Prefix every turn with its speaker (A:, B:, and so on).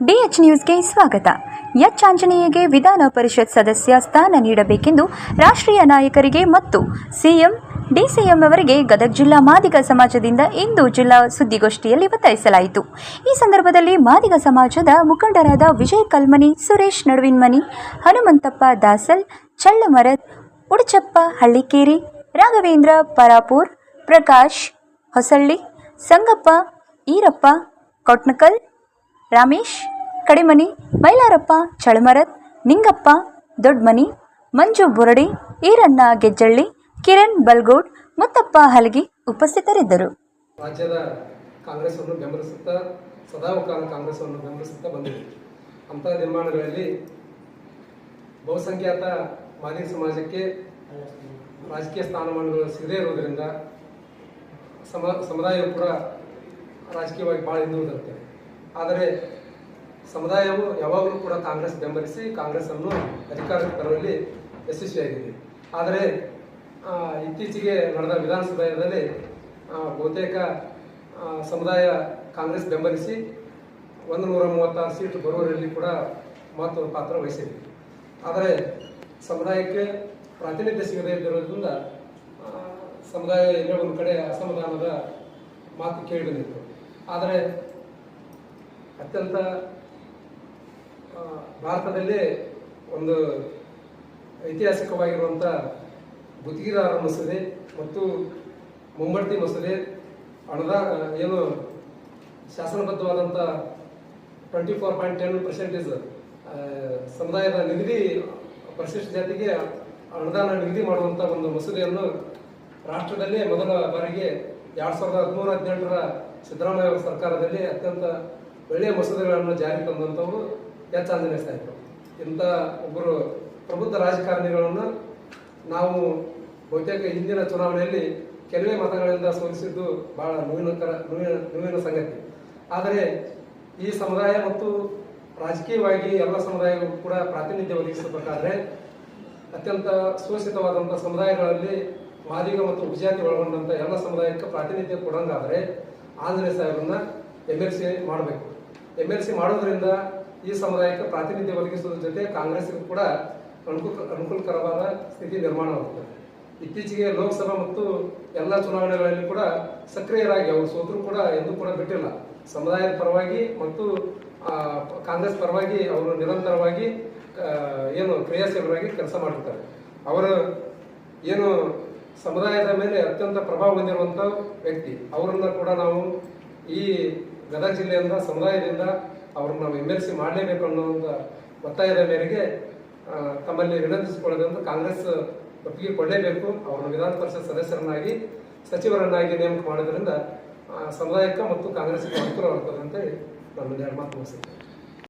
A: DH ನ್ಯೂಸ್ಗೆ ಸ್ವಾಗತ. H ಆಂಜನೇಯಗೆ ವಿಧಾನ ಪರಿಷತ್ ಸದಸ್ಯ ಸ್ಥಾನ ನೀಡಬೇಕೆಂದು ರಾಷ್ಟ್ರೀಯ ನಾಯಕರಿಗೆ ಮತ್ತು. ಸಿಎಂ, ಡಿಸಿಎಂ ಅವರಿಗೆ ಗದಗ ಜಿಲ್ಲಾ ಮಾದಿಗ ಸಮಾಜದಿಂದ ಇಂದು ಜಿಲ್ಲಾ ಸುದ್ದಿಗೋಷ್ಠಿಯಲ್ಲಿ ಒತ್ತಾಯಿಸಲಾಯಿತು. ಈ ಸಂದರ್ಭದಲ್ಲಿ ಮಾದಿಗ ಸಮಾಜದ ಮುಖಂಡರಾದ ವಿಜಯ್ ಕಲ್ಮನಿ, ಸುರೇಶ್ ನಡುವಿನ್ಮನಿ, ಹನುಮಂತಪ್ಪ ದಾಸಲ್ ಚಳ್ಳಮರತ್ ಉಡಚಪ್ಪ ಹಳ್ಳಿಕೇರಿ, ರಾಘವೇಂದ್ರ ಪರಾಪೂರ್, ಪ್ರಕಾಶ್ ಹೊಸಳ್ಳಿ, ಸಂಗಪ್ಪ, ಈರಪ್ಪ, ಕೊಟ್ನಕಲ್ ರಾಮೇಶ್, ಕಡಿಮನಿ, ಮೈಲಾರಪ್ಪ ಚಳಮರತ್ ನಿಂಗಪ್ಪ, ದೊಡ್ಮನಿ, ಮಂಜು ಬುರಡಿ, ಈರಣ್ಣ ಗೆಜ್ಜಳ್ಳಿ, ಕಿರಣ್ ಬಲ್ಗೋಡ್, ಮುತ್ತಪ್ಪ ಹಲಗಿ ಉಪಸ್ಥಿತರಿದ್ದರು.
B: ರಾಜ್ಯದ ಕಾಂಗ್ರೆಸ್ಸನ್ನು ಬೆಂಬಲಿಸುತ್ತಾ ಸದಾಕಾಲ ಕಾಂಗ್ರೆಸ್ಸನ್ನು ಬೆಂಬಲಿಸುತ್ತಾ ಬಂದಿದೆ. ಅಂತಹ ನಿರ್ಮಾಣಗಳಲ್ಲಿ ಬಹುಸಂಖ್ಯಾತ ಮಾದಿ ಸಮಾಜಕ್ಕೆ ರಾಜಕೀಯ ಸ್ಥಾನಮಾನಗಳು ಸಿಗದೇ ಇರುವುದರಿಂದ ಸಮ ಸಮುದಾಯ ಕೂಡ ರಾಜಕೀಯವಾಗಿ ಭಾಳ ಹಿಂದುಳಿದಿರುತ್ತೆ. ಆದರೆ ಸಮುದಾಯವು ಯಾವಾಗಲೂ ಕೂಡ ಕಾಂಗ್ರೆಸ್ ಬೆಂಬಲಿಸಿ ಕಾಂಗ್ರೆಸ್ಸನ್ನು ಅಧಿಕಾರಕ್ಕೆ ತರುವಲ್ಲಿ ಯಶಸ್ವಿಯಾಗಿದೆ. ಆದರೆ ಇತ್ತೀಚೆಗೆ ನಡೆದ ವಿಧಾನಸಭೆಯಲ್ಲಿ ಬಹುತೇಕ ಸಮುದಾಯ ಕಾಂಗ್ರೆಸ್ ಬೆಂಬಲಿಸಿ ಒಂದು ನೂರ ಮೂವತ್ತಾರು ಸೀಟು ಬರುವಲ್ಲಿ ಕೂಡ ಮಹತ್ವದ ಪಾತ್ರ ವಹಿಸಿದೆ. ಆದರೆ, ಸಮುದಾಯಕ್ಕೆ ಪ್ರಾತಿನಿಧ್ಯ ಸಿಗದೇ ಇದ್ದಿರೋದ್ರಿಂದ ಸಮುದಾಯ ಎಲ್ಲ ಒಂದು ಕಡೆ ಅಸಮಾಧಾನದ ಮಾತು ಕೇಳಿ ಬಂದಿತ್ತು. ಆದರೆ ಅತ್ಯಂತ ಭಾರತದಲ್ಲೇ ಒಂದು ಐತಿಹಾಸಿಕವಾಗಿರುವಂಥ ಬುತ್ತಿಗಿರಾರ ಮಸೂದೆ ಮತ್ತು ಮುಂಬಡ್ತಿ ಮಸೂದೆ ಅನುದಾನ ಏನು ಶಾಸನಬದ್ಧವಾದಂಥ twenty four point ten percentage ಸಮುದಾಯದ ನಿಗದಿ, ಪರಿಶಿಷ್ಟ ಜಾತಿಗೆ ಅನುದಾನ ನಿಗದಿ ಮಾಡುವಂಥ ಒಂದು ಮಸೂದೆಯನ್ನು ರಾಷ್ಟ್ರದಲ್ಲೇ ಮೊದಲ ಬಾರಿಗೆ ಎರಡು ಸಾವಿರದ ಹದಿಮೂರು ಹದಿನೆಂಟರ ಸಿದ್ದರಾಮಯ್ಯ ಸರ್ಕಾರದಲ್ಲಿ ಅತ್ಯಂತ ಒಳ್ಳೆಯ ಮಸೂದೆಗಳನ್ನು ಜಾರಿ ತಂದಂಥವರು ಎಚ್ ಆಂಜನೇಯ ಸಾಹೇಬರು. ಇಂಥ ಒಬ್ಬರು ಪ್ರಬುದ್ಧ ರಾಜಕಾರಣಿಗಳನ್ನು ನಾವು ಬಹುತೇಕ ಹಿಂದಿನ ಚುನಾವಣೆಯಲ್ಲಿ ಕೆಲವೇ ಮತಗಳಿಂದ ಸೋಲಿಸಿದ್ದು ಬಹಳ ನೋವಿನಕರ, ನೋವಿನ ನೋವಿನ ಸಂಗತಿ. ಆದರೆ ಈ ಸಮುದಾಯ ಮತ್ತು ರಾಜಕೀಯವಾಗಿ ಎಲ್ಲ ಸಮುದಾಯಗಳು ಕೂಡ ಪ್ರಾತಿನಿಧ್ಯ ಒದಗಿಸಬೇಕಾದ್ರೆ ಅತ್ಯಂತ ಶೋಷಿತವಾದಂಥ ಸಮುದಾಯಗಳಲ್ಲಿ ಮಾದಿಗ ಮತ್ತು ಉಪಜಾತಿ ಒಳಗೊಂಡಂಥ ಎಲ್ಲ ಸಮುದಾಯಕ್ಕೆ ಪ್ರಾತಿನಿಧ್ಯ ಕೊಡೋಂಗಾದರೆ ಆಂಜನೇಯ ಸಾಹೇಬರನ್ನ ಎಂ ಎಲ್ ಸಿ ಮಾಡಬೇಕು. ಎಂ ಎಲ್ ಸಿ ಮಾಡೋದ್ರಿಂದ ಈ ಸಮುದಾಯಕ್ಕೆ ಪ್ರಾತಿನಿಧ್ಯ ಒದಗಿಸೋದ್ರ ಜೊತೆ ಕಾಂಗ್ರೆಸ್ಗೂ ಕೂಡ ಅನುಕೂಲ, ಅನುಕೂಲಕರವಾದ ಸ್ಥಿತಿ ನಿರ್ಮಾಣವಾಗುತ್ತದೆ ಇತ್ತೀಚೆಗೆ ಲೋಕಸಭಾ ಮತ್ತು ಎಲ್ಲ ಚುನಾವಣೆಗಳಲ್ಲಿ ಕೂಡ ಸಕ್ರಿಯರಾಗಿ ಅವರು ಸೋತರು ಕೂಡ ಎಂದೂ ಕೂಡ ಬಿಟ್ಟಿಲ್ಲ. ಸಮುದಾಯದ ಪರವಾಗಿ ಮತ್ತು ಕಾಂಗ್ರೆಸ್ ಪರವಾಗಿ ಅವರು ನಿರಂತರವಾಗಿ ಏನು ಕ್ರಿಯಾಶೀಲರಾಗಿ ಕೆಲಸ ಮಾಡಿರ್ತಾರೆ. ಅವರು ಏನು ಸಮುದಾಯದ ಮೇಲೆ ಅತ್ಯಂತ ಪ್ರಭಾವ ಹೊಂದಿರುವಂಥ ವ್ಯಕ್ತಿ, ಅವರನ್ನ ಕೂಡ ನಾವು ಈ ಗದಗ ಜಿಲ್ಲೆಯಿಂದ ಸಮುದಾಯದಿಂದ ಅವ್ರನ್ನ ನಾವು ಎಂ ಎಲ್ ಸಿ ಮಾಡಲೇಬೇಕು ಅನ್ನೋ ಒಂದು ಒತ್ತಾಯದ ಮೇರೆಗೆ ತಮ್ಮಲ್ಲಿ ವಿನಂತಿಸಿಕೊಳ್ಳೋದಂತ ಕಾಂಗ್ರೆಸ್ ಒಪ್ಪಿಗೆ ಕೊಡಲೇಬೇಕು. ಅವರನ್ನು ವಿಧಾನ ಪರಿಷತ್ ಸದಸ್ಯರನ್ನಾಗಿ, ಸಚಿವರನ್ನಾಗಿ ನೇಮಕ ಮಾಡೋದ್ರಿಂದ ಸಮುದಾಯಕ್ಕೆ ಮತ್ತು ಕಾಂಗ್ರೆಸ್ಗೆ ಅನುಕೂಲವಾಗ್ತದೆ ಅಂತೇಳಿ ನಾನು ಎರಡು ಮಾತು